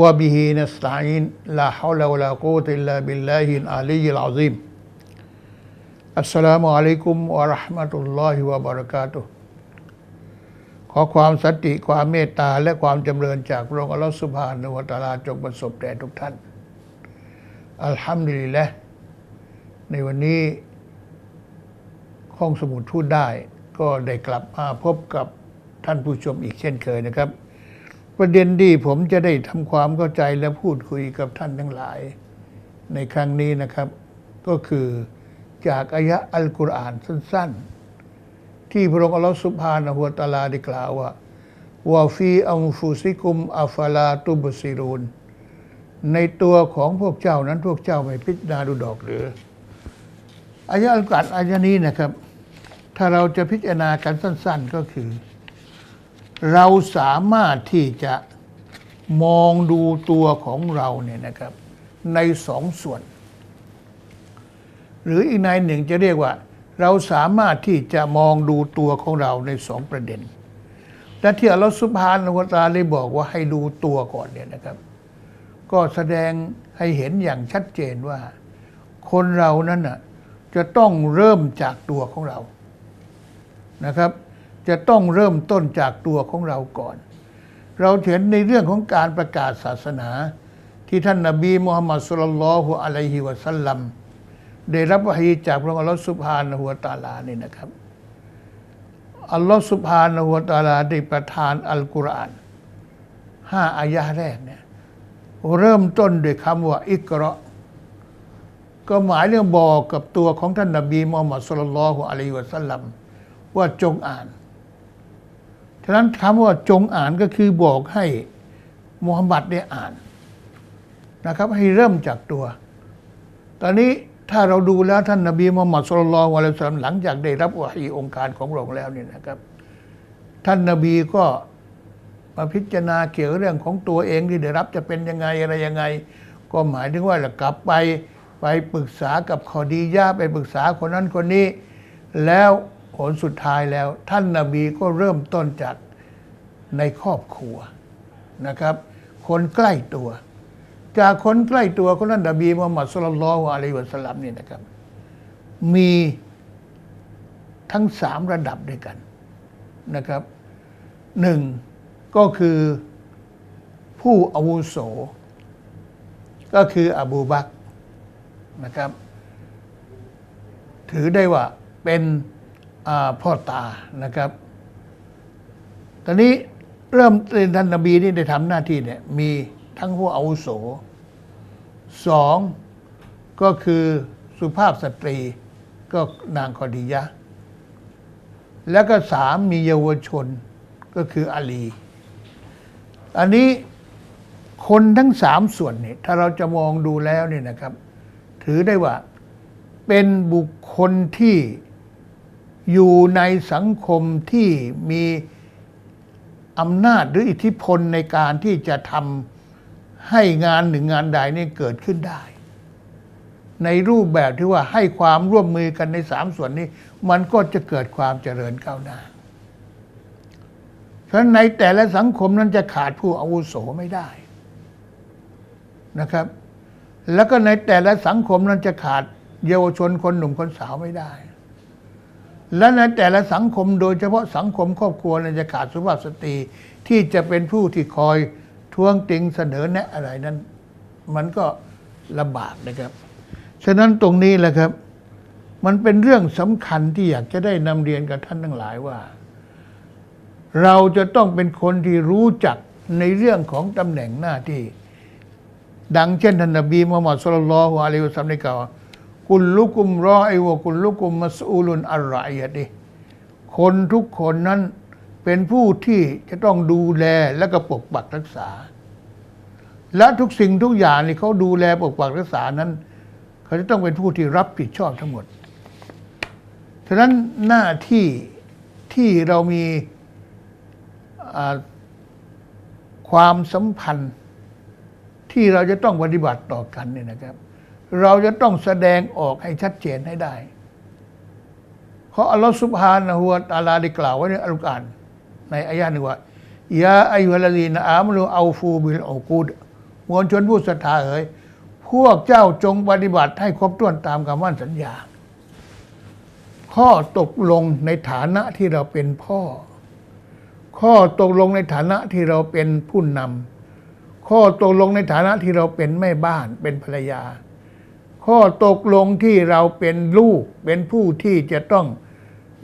วะ وبه نستعين لا حول ولا قوة إلا بالله العلي العظيم السلام عليكم ورحمة الله وبركاته ขอความสันติความเมตตาและความจำเริญจากพระองค์อัลลอฮฺสุบฮานุวะตาลาจงประสบแด่ทุกท่าน อัลฮัมดุลิลละในวันนี้ห้องสมุดพูดได้ ก็ได้กลับมาพบกับท่านผู้ชมอีกเช่นเคยนะครับ ประเด็นที่ผมจะได้ทำความเข้าใจและพูดคุยกับท่านทั้งหลาย ในครั้งนี้นะครับ ก็คือจากอายะอัลกุรอานสั้น ๆ ที่พระองค์อัลลอฮฺสุบฮานะฮูวตาลาได้กล่าวว่าวาฟีอัมฟุซิกุมอัฟลาตุบซิรูนในตัวของพวกเจ้านั้นพวกเจ้าไม่พิจารณาดูดอกหรืออายะอัลกุรอานอายะนี้นะครับ ถ้าเราจะพิจารณากันสั้น ๆก็คือ เราสามารถที่จะมองดูตัวของเราเนี่ยนะครับ ในสองส่วน หรืออีกในหนึ่งจะเรียกว่า เราสามารถที่จะมองดูตัวของเราในสองประเด็น และที่อัลลอฮฺสุบฮานะฮูวตะอาลาได้บอกว่าให้ดูตัวก่อนเนี่ยนะครับ ก็แสดงให้เห็นอย่างชัดเจนว่า คนเรานั้นน่ะจะต้องเริ่มจากตัวของเรานะครับ จะต้องเริ่มต้นจากตัวของเราก่อน เราเห็นในเรื่องของการประกาศศาสนา ที่ท่านนบีมุฮัมมัดสุลลัลฮุอะลัยฮิวะสัลลัมได้รับวะฮีจากพระองค์อัลลอฮฺสุบฮานะฮูวะตาลานี่นะครับอัลลอฮฺสุบฮานะฮูวะตาลาได้ประทานอัลกุรอานห้าอายะแรกเนี่ยเริ่มต้นด้วยคำว่าอิกราะก็หมายเรื่องบอกกับตัวของท่านนบีมุฮัมมัดสุลลัลฮุอะลัยฮิวะสัลลัมว่าจงอ่าน ฉะนั้นคำว่าจงอ่านก็คือบอกให้มุฮัมหมัดได้อ่านนะครับ ให้เริ่มจากตัว ตอนนี้ถ้าเราดูแล้วท่านนบีมุฮัมหมัดสุลลัลลอฮุอะลัยฮิวะสัลลัมหลังจากได้รับวะฮีองค์การของพระองค์แล้วเนี่ยนะครับ ท่านนบีก็มาพิจารณาเกี่ยวกับเรื่องของตัวเองที่ได้รับจะเป็นยังไงอะไรยังไง ก็หมายถึงว่าเรากลับไปไปปรึกษากับขอดียะไปปรึกษาคนนั้นคนนี้ แล้ว ผลสุดท้ายแล้ว ท่านนาบีก็เริ่มต้นจากในครอบครัวนะครับ คนใกล้ตัว จากคนใกล้ตัวของท่านนบีมุฮัมมัดสุลลัลอะลัยฮิวะสัลลัมนี่นะครับ มีทั้งสามระดับด้วยกันนะครับหนึ่งก็คือผู้อาวุโส ก็คืออบูบักนะครับ ถือได้ว่าเป็น พ่อตานะครับ ตอนนี้เริ่มเป็นท่านนบีนี่ได้ทำหน้าที่เนี่ยมีทั้งผู้อาวุโสสองก็คือสุภาพสตรีก็นางคอดียะ แล้วก็สามมีเยาวชนก็คืออาลี อันนี้คนทั้งสามส่วนเนี่ยถ้าเราจะมองดูแล้วเนี่ยนะครับ ถือได้ว่าเป็นบุคคลที่ อยู่ในสังคมที่มีอำนาจหรืออิทธิพลในการที่จะทำให้งานหนึ่งงานใดนี่เกิดขึ้นได้ ในรูปแบบที่ว่าให้ความร่วมมือกันในสามส่วนนี้ มันก็จะเกิดความเจริญก้าวหน้าเพราะฉะนั้นในแต่ละสังคมนั้นจะขาดผู้อาวุโสไม่ได้นะครับ แล้วก็ในแต่ละสังคมนั้นจะขาดเยาวชนคนหนุ่มคนสาวไม่ได้ และในแต่ละสังคมโดยเฉพาะสังคมครอบครัวนั้นจะขาดสุภาพสตรีที่จะเป็นผู้ที่คอยทวงติงเสนอแนะอะไรนั้น มันก็ลำบากนะครับ ฉะนั้นตรงนี้แหละครับ มันเป็นเรื่องสำคัญที่อยากจะได้นำเรียนกับท่านทั้งหลายว่า เราจะต้องเป็นคนที่รู้จักในเรื่องของตำแหน่งหน้าที่ ดังเช่นท่านนบีมุฮัมมัดสุลลัลฮุอะลัยฮิวซัลลัมได้กล่าวว่า กุลลุกุมรอไอวะกุลลุกุมมัสอูลุนอัลไรอะติคนทุกคนนั้นเป็นผู้ที่จะต้องดูแลและก็ปกปักรักษา และทุกสิ่งทุกอย่างนี่เขาดูแลปกปักรักษานั้น เขาจะต้องเป็นผู้ที่รับผิดชอบทั้งหมด ฉะนั้นหน้าที่ที่เรามีความสัมพันธ์ที่เราจะต้องปฏิบัติต่อกันเนี่ยนะครับ เราจะต้องแสดงออกให้ชัดเจนให้ได้ เพราะอัลลอฮฺสุบฮานะฮูวะตาลาได้กล่าวไว้ในอัลกุรอานในอายะหนึ่งว่ายาอายุฮลลีนอามนุเอาฟูบิลอูกูดมวลชนผู้ศรัทธาเอ๋ยพวกเจ้าจงปฏิบัติให้ครบถ้วนตามคำมั่นสัญญา ข้อตกลงในฐานะที่เราเป็นพ่อ ข้อตกลงในฐานะที่เราเป็นผู้นำข้อตกลงในฐานะที่เราเป็นแม่บ้านเป็นภรรยา ข้อตกลงที่เราเป็นลูกเป็นผู้ที่จะต้อง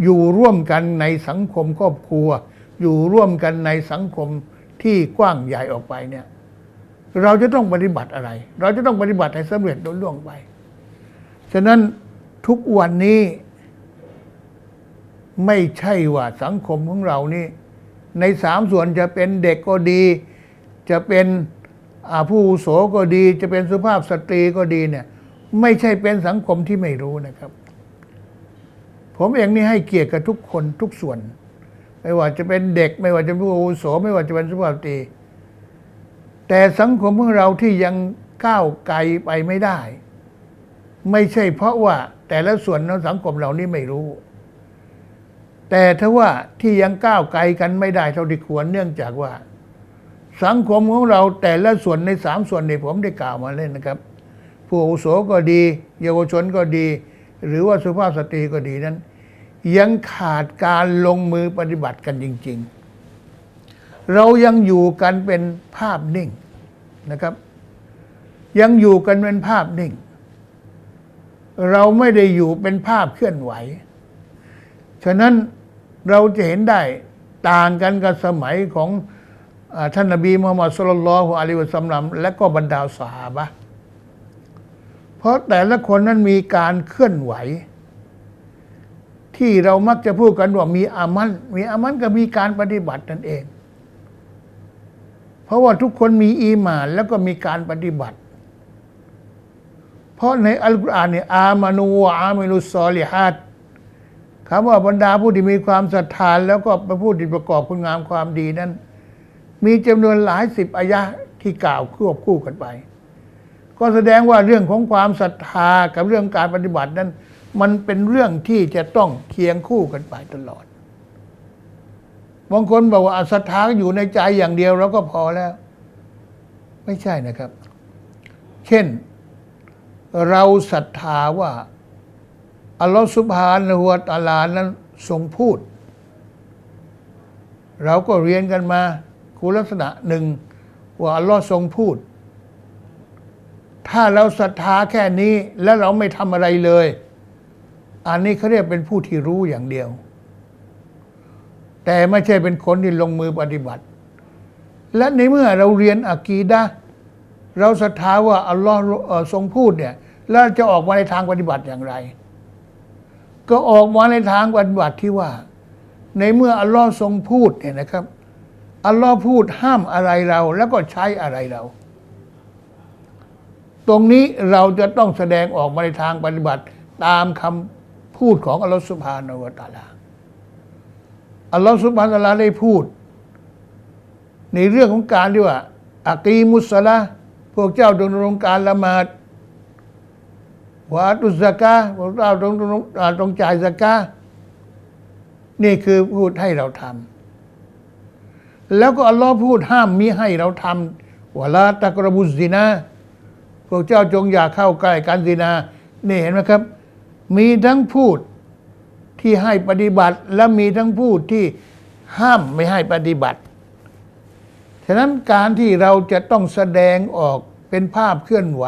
อยู่ร่วมกันในสังคมครอบครัว อยู่ร่วมกันในสังคมที่กว้างใหญ่ออกไปเนี่ย เราจะต้องปฏิบัติอะไร เราจะต้องปฏิบัติให้สำเร็จโดยล่วงไป ฉะนั้นทุกวันนี้ไม่ใช่ว่าสังคมของเรานี่ ในสามส่วนจะเป็นเด็กก็ดี จะเป็นผู้อุโสก็ดี จะเป็นสุภาพสตรีก็ดีเนี่ย ไม่ใช่เป็นสังคมที่ไม่รู้นะครับ ผมเองนี่ให้เกียรติกับทุกคนทุกส่วน ไม่ว่าจะเป็นเด็ก ไม่ว่าจะเป็นผู้อาวุโสไม่ว่าจะเป็นสุภาพสตรีแต่สังคมของเราที่ยังก้าวไกลไปไม่ได้ ไม่ใช่เพราะว่าแต่ละส่วนของสังคมเรานี่ไม่รู้ แต่ถ้าว่าที่ยังก้าวไกลกันไม่ได้เท่าที่ควรเนื่องจากว่า สังคมของเราแต่ละส่วนในสามส่วนในผมได้กล่าวมาเล่นนะครับ ผู้อาวุโสก็ดี เยาวชนก็ดี หรือว่าสุภาพสตรีก็ดีนั้น ยังขาดการลงมือปฏิบัติกันจริง ๆ เรายังอยู่กันเป็นภาพนิ่งนะครับ ยังอยู่กันเป็นภาพนิ่ง เราไม่ได้อยู่เป็นภาพเคลื่อนไหว ฉะนั้นเราจะเห็นได้ต่างกันกับสมัยของอท่านนบีมุฮัมมัดสุลลัลลอฮุอะลัยฮิวะสัลลัมและก็บรรดาสหาบะ เพราะแต่ละคนนั้นมีการเคลื่อนไหว ที่เรามักจะพูดกันว่ามีอามัน มีอามันก็มีการปฏิบัตินั่นเอง เพราะว่าทุกคนมีอีมานแล้วก็มีการปฏิบัติ เพราะในอัลกุรอานเนี่ยอามานูอามิลุสซอลิฮัดคำว่าบรรดาผู้ที่มีความศรัทธาแล้วก็เป็นผู้ที่ประกอบคุณงามความดีนั้น มีจำนวนหลายสิบอายะที่กล่าวควบคู่กันไป ก็แสดงว่าเรื่องของความศรัทธากับเรื่องการปฏิบัตินั้น มันเป็นเรื่องที่จะต้องเคียงคู่กันไปตลอดบางคนบอกว่าศรัทธาอยู่ในใจอย่างเดียวเราก็พอแล้ว ไม่ใช่นะครับ เช่น เราศรัทธาว่าอัลลอฮฺสุบฮานะฮูวะตาลานั้นทรงพูด เราก็เรียนกันมาคุณลักษณะหนึ่งว่าอัลลอฮ์ทรงพูด ถ้าเราศรัทธาแค่นี้แล้วเราไม่ทำอะไรเลย อันนี้เขาเรียกเป็นผู้ที่รู้อย่างเดียว แต่ไม่ใช่เป็นคนที่ลงมือปฏิบัติ และในเมื่อเราเรียนอากีดะเราศรัทธาว่าอัลลอฮ์ทรงพูดเนี่ยแล้วจะออกมาในทางปฏิบัติอย่างไร ก็ออกมาในทางปฏิบัติที่ว่า ในเมื่ออัลลอฮ์ทรงพูดเนี่ยนะครับอัลลอฮ์พูดห้ามอะไรเราแล้วก็ใช้อะไรเรา ตรงนี้เราจะต้องแสดงออกมาในทางปฏิบัติ ตามคำพูดของอัลลอฮ์สุบฮานาวตาลาอัลลอฮ์สุบฮานาวตาลาได้พูด ในเรื่องของการที่ว่าอากีมุสละพวกเจ้าดำรงการละหมาดวาตุสกาพวกเจ้าต้องต้องต้องจ่ายสกานี่คือพูดให้เราทำแล้วก็อัลลอฮ์พูดห้ามมิให้เราทำวลาตะกรบุซินา พวกเจ้าจงอย่าเข้าใกล้การซินานี่เห็นไหมครับ มีทั้งพูดที่ให้ปฏิบัติ และมีทั้งพูดที่ห้ามไม่ให้ปฏิบัติ ฉะนั้นการที่เราจะต้องแสดงออกเป็นภาพเคลื่อนไหว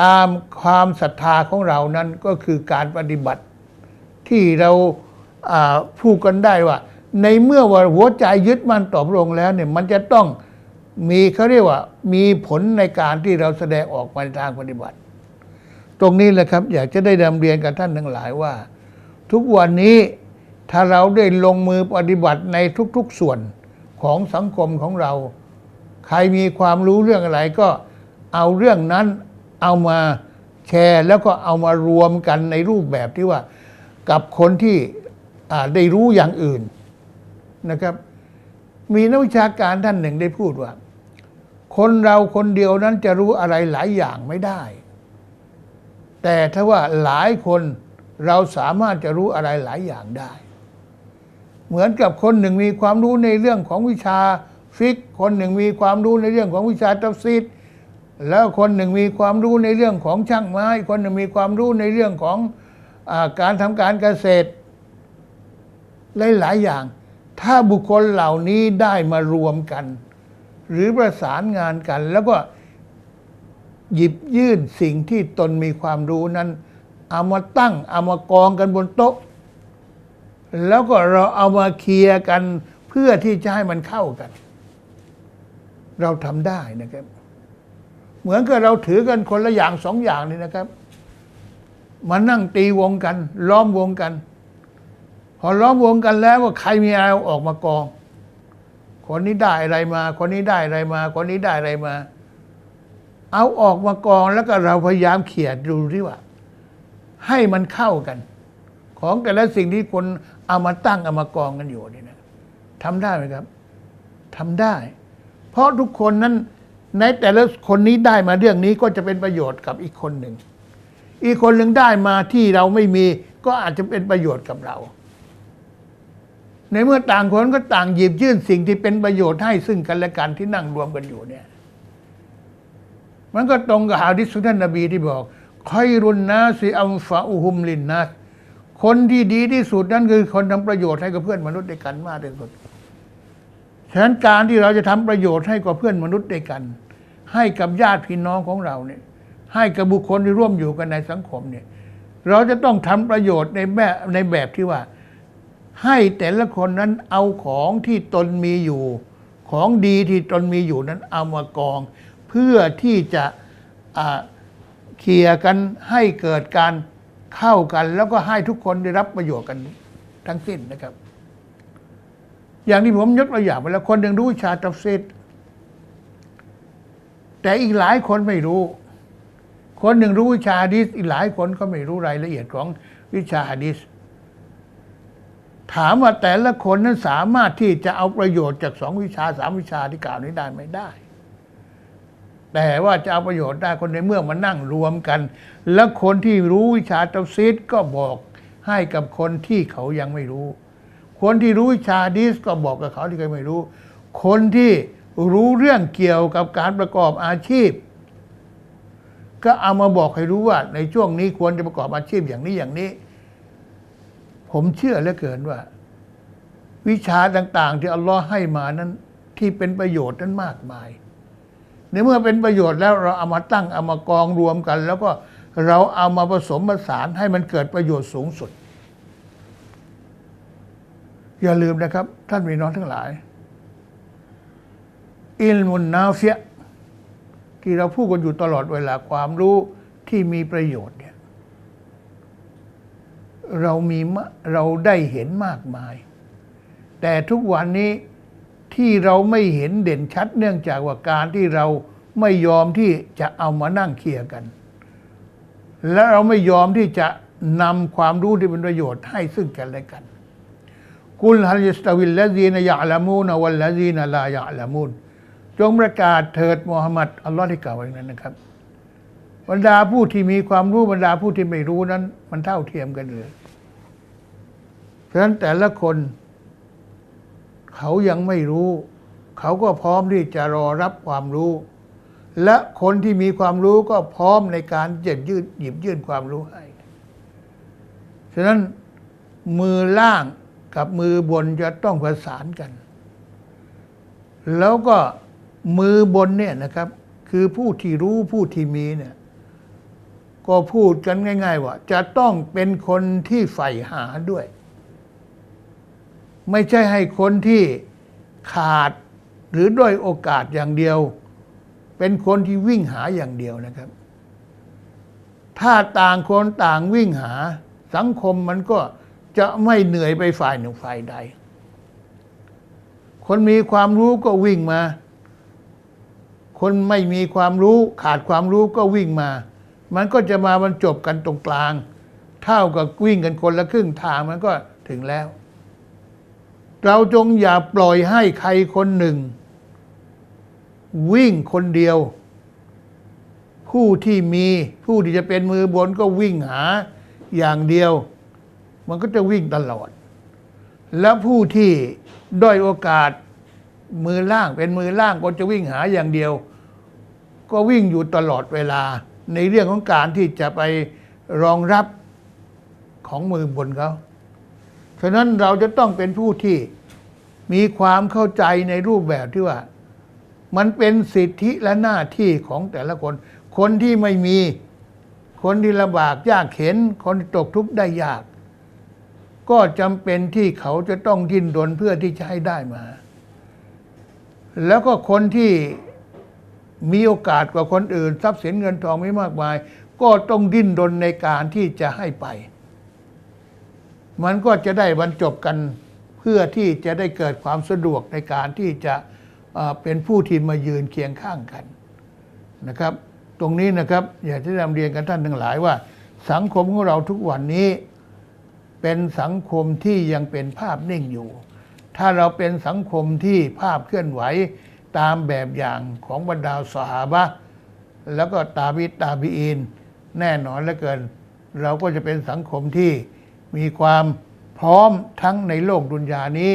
ตามความศรัทธาของเรานั้นก็คือการปฏิบัติ ที่เราอ่าพูดกันได้ว่า ในเมื่อว่าหัวใจยึดมั่นต่อพระองค์แล้วเนี่ยมันจะต้อง มีเขาเรียกว่ามีผลในการที่เราแสดงออกมาในทางปฏิบัติ ตรงนี้แหละครับ อยากจะได้นำเรียนกับท่านทั้งหลายว่า ทุกวันนี้ถ้าเราได้ลงมือปฏิบัติในทุกๆส่วนของสังคมของเรา ใครมีความรู้เรื่องอะไรก็เอาเรื่องนั้นเอามาแชร์แล้วก็เอามารวมกันในรูปแบบที่ว่ากับคนที่ได้รู้อย่างอื่นนะครับ มีนักวิชาการท่านหนึ่งได้พูดว่า คนเราคนเดียวนั้นจะรู้อะไรหลายอย่างไม่ได้ แต่ถ้าว่าหลายคนเราสามารถจะรู้อะไรหลายอย่างได้ เหมือนกับคนหนึ่งมีความรู้ในเรื่องของวิชาฟิก คนหนึ่งมีความรู้ในเรื่องของวิชาตัฟซีดแล้วคนหนึ่งมีความรู้ในเรื่องของช่างไม้ คนหนึ่งมีความรู้ในเรื่องของอการทำการเกษตรหลายๆอย่าง ถ้าบุคคลเหล่านี้ได้มารวมกัน หรือประสานงานกัน แล้วก็หยิบยื่นสิ่งที่ตนมีความรู้นั้น เอามาตั้งเอามากองกันบนโต๊ะ แล้วก็เราเอามาเคลียร์กันเพื่อที่จะให้มันเข้ากัน เราทำได้นะครับ เหมือนกับเราถือกันคนละอย่างสองอย่างนี่นะครับมานั่งตีวงกัน ล้อมวงกัน พอล้อมวงกันแล้วว่าใครมีอะไรออกมากอง คนนี้ได้อะไรมา คนนี้ได้อะไรมา คนนี้ได้อะไรมา เอาออกมากองแล้วก็เราพยายามเขียนดูที่ว่า ให้มันเข้ากัน ของแต่ละสิ่งที่คนเอามาตั้งเอามากองกันอยู่นี่นะทำได้ไหมครับทำได้ เพราะทุกคนนั้นในแต่ละคนนี้ได้มาเรื่องนี้ก็จะเป็นประโยชน์กับอีกคนหนึ่ง อีกคนหนึ่งได้มาที่เราไม่มี ก็อาจจะเป็นประโยชน์กับเรา ในเมื่อต่างคนก็ต่างหยิบยื่นสิ่งที่เป็นประโยชน์ให้ซึ่งกันและกันที่นั่งรวมกันอยู่เนี่ย มันก็ตรงกับฮะดิษของท่านนบีที่บอกคอยรุนนาสิอัมฟาอุฮุมลินนัสคนที่ดีที่สุดนั่นคือคนทำประโยชน์ให้กับเพื่อนมนุษย์ด้วยกันมากที่สุดฉะนั้นการที่เราจะทำประโยชน์ให้กับเพื่อนมนุษย์ด้วยกัน ให้กับญาติพี่น้องของเราเนี่ย ให้กับบุคคลที่ร่วมอยู่กันในสังคมเนี่ย เราจะต้องทำประโยชน์ในแบบในแบบที่ว่า ให้แต่ละคนนั้นเอาของที่ตนมีอยู่ ของดีที่ตนมีอยู่นั้นเอามากอง เพื่อที่จะเคลียร์กันให้เกิดการเข้ากัน แล้วก็ให้ทุกคนได้รับประโยชน์กันทั้งสิ้นนะครับ อย่างที่ผมยกตัวอย่างไปแล้วคนหนึ่งรู้วิชาตัฟซีดแต่อีกหลายคนไม่รู้ คนหนึ่งรู้วิชาฮะดีษอีกหลายคนก็ไม่รู้รายละเอียดของวิชาฮะดีษ ถามว่าแต่ละคนนั้นสามารถที่จะเอาประโยชน์จากสองวิชาสามวิชาที่กล่าวนี้ได้ไม่ได้ แต่ว่าจะเอาประโยชน์ได้คนในเมื่อมานั่งรวมกัน แล้วคนที่รู้วิชาเตาซีดก็บอกให้กับคนที่เขายังไม่รู้ คนที่รู้วิชาดีสก็บอกกับเขาที่เขาไม่รู้ คนที่รู้เรื่องเกี่ยวกับการประกอบอาชีพ ก็เอามาบอกให้รู้ว่า ในช่วงนี้ควรจะประกอบอาชีพอย่างนี้อย่างนี้ ผมเชื่อเหลือเกินว่า วิชาต่าง ๆ ที่อัลลอฮ์ให้มานั้น ที่เป็นประโยชน์นั้นมากมาย ในเมื่อเป็นประโยชน์แล้วเราเอามาตั้งเอามากองรวมกัน แล้วก็เราเอามาผสมผสานให้มันเกิดประโยชน์สูงสุด อย่าลืมนะครับ ท่านพี่น้องทั้งหลาย อิลมุนนาเฟียที่เราพูดกันอยู่ตลอดเวลาความรู้ที่มีประโยชน์ เรามีเราได้เห็นมากมาย แต่ทุกวันนี้ที่เราไม่เห็นเด่นชัดเนื่องจากว่าการที่เราไม่ยอมที่จะเอามานั่งเคลียร์กัน และเราไม่ยอมที่จะนำความรู้ที่เป็นประโยชน์ให้ซึ่งกันและกันกุลฮัลยสตาวิลละซีนยะละมูนวัลละซีนลายะละมูนจงประกาศเถิดมูฮัมหมัดอัลลอฮ์ที่กล่าวไว้นั้นนะครับ บรรดาผู้ที่มีความรู้บรรดาผู้ที่ไม่รู้นั้น มันเท่าเทียมกันเลย เพราะฉะนั้นแต่ละคน เขายังไม่รู้ เขาก็พร้อมที่จะรอรับความรู้ และคนที่มีความรู้ก็พร้อมในการจะยืดหยิบยื่นความรู้ให้ ฉะนั้นมือล่างกับมือบนจะต้องประสานกัน แล้วก็มือบนเนี่ยนะครับ คือผู้ที่รู้ผู้ที่มีเนี่ยก็พูดกันง่าย ๆ ว่า จะต้องเป็นคนที่ใฝ่หาด้วย ไม่ใช่ให้คนที่ขาดหรือด้อยโอกาสอย่างเดียว เป็นคนที่วิ่งหาอย่างเดียวนะครับ ถ้าต่างคนต่างวิ่งหา สังคมมันก็จะไม่เหนื่อยไปฝ่ายหนึ่งฝ่ายใด คนมีความรู้ก็วิ่งมา คนไม่มีความรู้ขาดความรู้ก็วิ่งมา มันก็จะมาบรรจบกันตรงกลาง เท่ากับวิ่งกันคนละครึ่งทางมันก็ถึงแล้ว เราจงอย่าปล่อยให้ใครคนหนึ่ง วิ่งคนเดียว ผู้ที่มีผู้ที่จะเป็นมือบนก็วิ่งหาอย่างเดียว มันก็จะวิ่งตลอด แล้วผู้ที่ด้อยโอกาสมือล่างเป็นมือล่างก็จะวิ่งหาอย่างเดียว ก็วิ่งอยู่ตลอดเวลา ในเรื่องของการที่จะไปรองรับของมือบนเขา ฉะนั้นเราจะต้องเป็นผู้ที่มีความเข้าใจในรูปแบบที่ว่า มันเป็นสิทธิและหน้าที่ของแต่ละคน คนที่ไม่มี คนที่ลำบากยากเข็น คนตกทุกข์ได้ยาก ก็จำเป็นที่เขาจะต้องดิ้นรนเพื่อที่จะให้ได้มา แล้วก็คนที่มีโอกาสกว่าคนอื่น ทรัพย์สินเงินทองไม่มากมาย ก็ต้องดิ้นรนในการที่จะให้ไป มันก็จะได้บรรจบกันเพื่อที่จะได้เกิดความสะดวกในการที่จะเป็นผู้ที่มายืนเคียงข้างกันนะครับ ตรงนี้นะครับอยากจะนำเรียนกันท่านทั้งหลายว่า สังคมของเราทุกวันนี้ เป็นสังคมที่ยังเป็นภาพนิ่งอยู่ ถ้าเราเป็นสังคมที่ภาพเคลื่อนไหวตามแบบอย่างของบรรดาสหาบะแล้วก็ตาบิตาบีอิน แน่นอนเหลือเกิน เราก็จะเป็นสังคมที่ มีความพร้อมทั้งในโลกดุนยานี้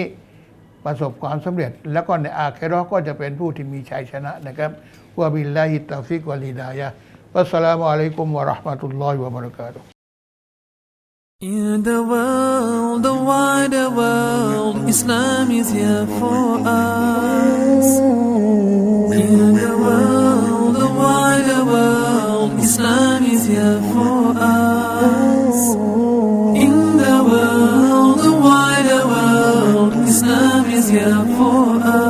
ประสบความสำเร็จ แล้วก็ในอาเคเราะห์ก็จะเป็นผู้ที่มีชัยชนะนะครับวะบิลลาฮิตาฟิกวะลิดายะวัสสลามุอะลัยกุมวะราะห์มะตุลลอฮิวะบะเราะกาตุ In the world, the wider world, Islam is here for us. In the world, the wider world, Islam is here for us. يا فؤاد